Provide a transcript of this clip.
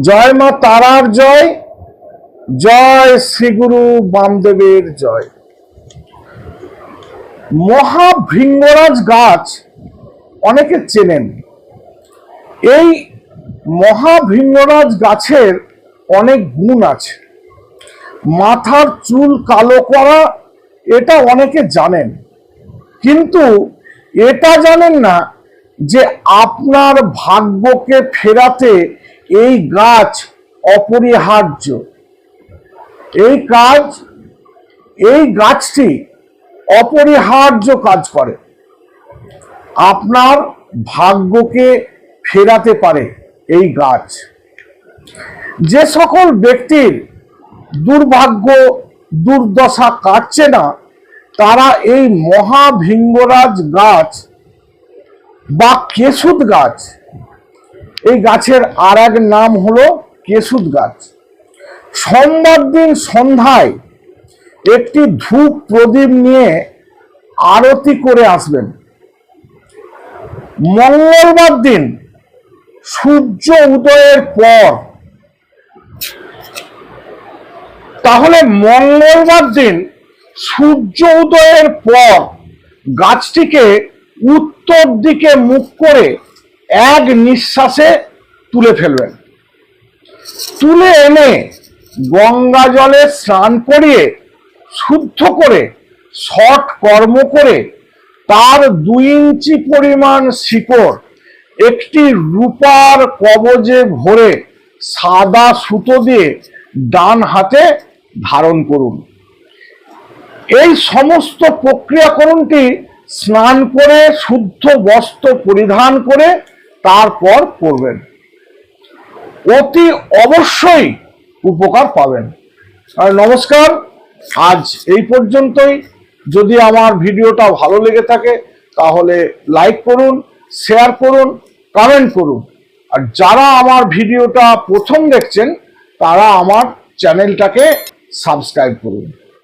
জয় মা তারার জয় জয় শ্রীগুরু বামদেবের জয়। মহাভৃঙ্গরাজ গাছ অনেকে চেনেন। এই মহাভৃঙ্গরাজ গাছের অনেক গুণ আছে। মাথার চুল কালো করা, এটা অনেকে জানেন। কিন্তু এটা জানেন না যে আপনার ভাগ্যকে ফেরাতে এই গাছ অপরিহার্য। এই কাজ, এই গাছটি অপরিহার্য কাজ করে। আপনার ভাগ্যকে ফেরাতে পারে এই গাছ। যে সকল ব্যক্তির দুর্ভাগ্য, দুর্দশা কাটছে না, তারা এই মহাভিঙ্গরাজ গাছ বা কেশুদ গাছ এই গাছের আর এক নাম হলো কেশুদ গাছ। সোমবার দিন সন্ধ্যায় একটি ধূপ প্রদীপ নিয়ে আরতি করে আসবেন। মঙ্গলবার দিন সূর্য উদয়ের পর। তাহলে মঙ্গলবার দিন সূর্য উদয়ের পর গাছটিকে উত্তর দিকে মুখ করে এক নিঃশ্বাসে তুলে ফেলবেন। তুলে এনে গঙ্গা জলে স্নান করিয়ে, শুদ্ধ করে শট কর্ম করে, তার দুই ইঞ্চি পরিমাণ শিকড় একটি রূপার কবজে ভরে সাদা সুতো দিয়ে ডান হাতে ধারণ করুন। এই সমস্ত প্রক্রিয়াকরণটি স্নান করে, শুদ্ধ বস্ত্র পরিধান করে তারপর করবেন অতি অবশ্যই উপকার পাবেন। আর নমস্কার, আজ এই পর্যন্তই। যদি আমার ভিডিওটা ভালো লেগে থাকে, তাহলে লাইক করুন, শেয়ার করুন, কমেন্ট করুন। আর যারা আমার ভিডিওটা প্রথম দেখছেন, তারা আমার চ্যানেলটাকে সাবস্ক্রাইব করুন।